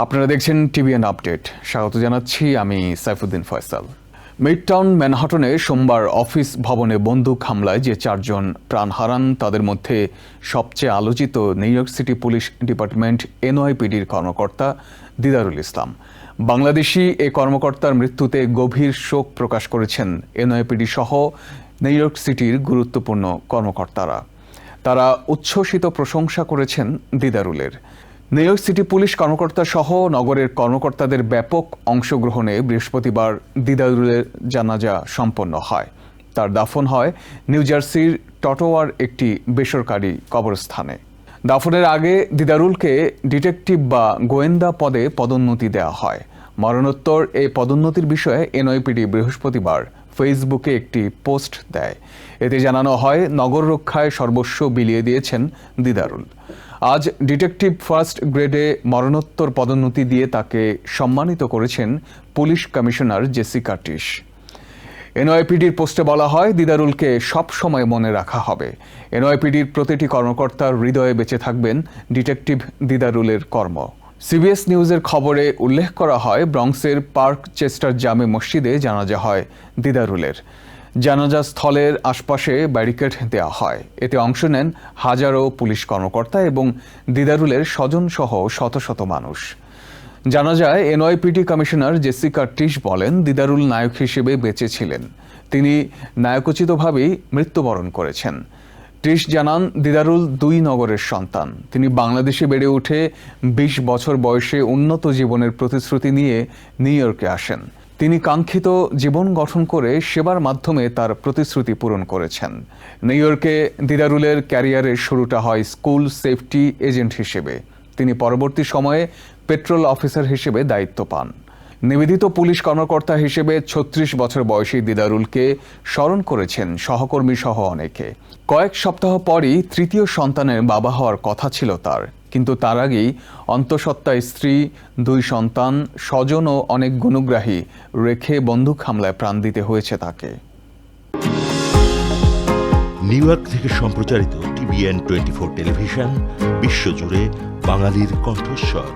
আপনারা দেখছেন TVN update. স্বাগত জানাচ্ছি আমি সাইফুদ্দিন ফয়সাল। মিডটাউন ম্যানহাটনে সোমবার অফিস ভবনে বন্দুক হামলায় যে চারজন প্রাণ হারান, তাদের মধ্যে সবচেয়ে আলোচিত New York city police department এনওয়াইপিডির কর্মকর্তা দিদারুল ইসলাম। বাংলাদেশি এ কর্মকর্তার মৃত্যুতে গভীর শোক প্রকাশ করেছেন এনওয়াইপিডি সহ নিউ ইয়র্ক সিটির গুরুত্বপূর্ণ কর্মকর্তারা। তারা উচ্ছ্বসিত প্রশংসা করেছেন দিদারুলের। নিউ সিটি পুলিশ কর্মকর্তা সহ নগরের কর্মকর্তাদের ব্যাপক অংশগ্রহণে বৃহস্পতিবার দিদারুলের জানাজা সম্পন্ন হয়। তার দাফন হয় নিউ জার্সির টটোয়ার একটি বেসরকারি কবরস্থানে। দাফনের আগে দিদারুলকে ডিটেকটিভ বা গোয়েন্দা পদে পদোন্নতি দেওয়া হয়। মরণোত্তর এই পদোন্নতির বিষয়ে এনওইপিডি বৃহস্পতিবার ফেসবুকে একটি পোস্ট দেয়। এতে জানানো হয়, নগর রক্ষায় সর্বস্ব বিলিয়ে দিয়েছেন দিদারুল। আজ ডিটেকটিভ ফার্স্ট গ্রেডে মরণোত্তর পদোন্নতি দিয়ে তাকে সম্মানিত করেছেন পুলিশ কমিশনার জেসিকা টিশ। এনওয়াইপিডির পোস্টে বলা হয়, দিদারুলকে সব সময় মনে রাখা হবে। এনওয়াইপিডির প্রতিটি কর্মকর্তার হৃদয়ে বেঁচে থাকবেন ডিটেকটিভ দিদারুলের কর্ম। সিবিএস নিউজের খবরে উল্লেখ করা হয় ব্রঙ্কসের পার্ক চেস্টার জামে মসজিদে জানাজা হয় দিদারুলের। জানাজা স্থলের আশপাশে ব্যারিকেড দেওয়া হয়। এতে অংশ নেন হাজারো পুলিশ কর্মকর্তা এবং দিদারুলের স্বজনসহ শত শত মানুষ। জানা যায় এনওয়াইপিটি কমিশনার জেসিকা টিশ বলেন, দিদারুল নায়ক হিসেবে বেঁচে ছিলেন। তিনি নায়কোচিতভাবেই মৃত্যুবরণ করেছেন। টিশ জানান দিদারুল দুই নগরের সন্তান। তিনি বাংলাদেশে বেড়ে উঠে বিশ বছর বয়সে উন্নত জীবনের প্রতিশ্রুতি নিয়ে নিউ ইয়র্কে আসেন। তিনি কাঙ্ক্ষিত জীবন গঠন করে সেবার মাধ্যমে তার প্রতিশ্রুতি পূরণ করেছেন। নিউ ইয়র্কে দিদারুলের ক্যারিয়ারের শুরুটা হয় স্কুল সেফটি এজেন্ট হিসেবে। তিনি পরবর্তী সময়ে পেট্রোল অফিসার হিসেবে দায়িত্ব পান। নিবেদিত পুলিশ কর্মকর্তা হিসেবে ছত্রিশ বছর বয়সী দিদারুলকে স্মরণ করেছেন সহকর্মী সহ অনেকে। কয়েক সপ্তাহ পরই তৃতীয় সন্তানের বাবা হওয়ার কথা ছিল তার। কিন্তু তার আগেই অন্তঃসত্ত্বা স্ত্রী, দুই সন্তান, স্বজন ও অনেক গুণগ্রাহী রেখে বন্দুক হামলায় প্রাণ দিতে হয়েছে তাকে। নিউ ইয়র্ক থেকে সম্প্রচারিত টিভিএন টোয়েন্টি ফোর টেলিভিশন, বিশ্বজুড়ে বাঙালির কণ্ঠস্বর।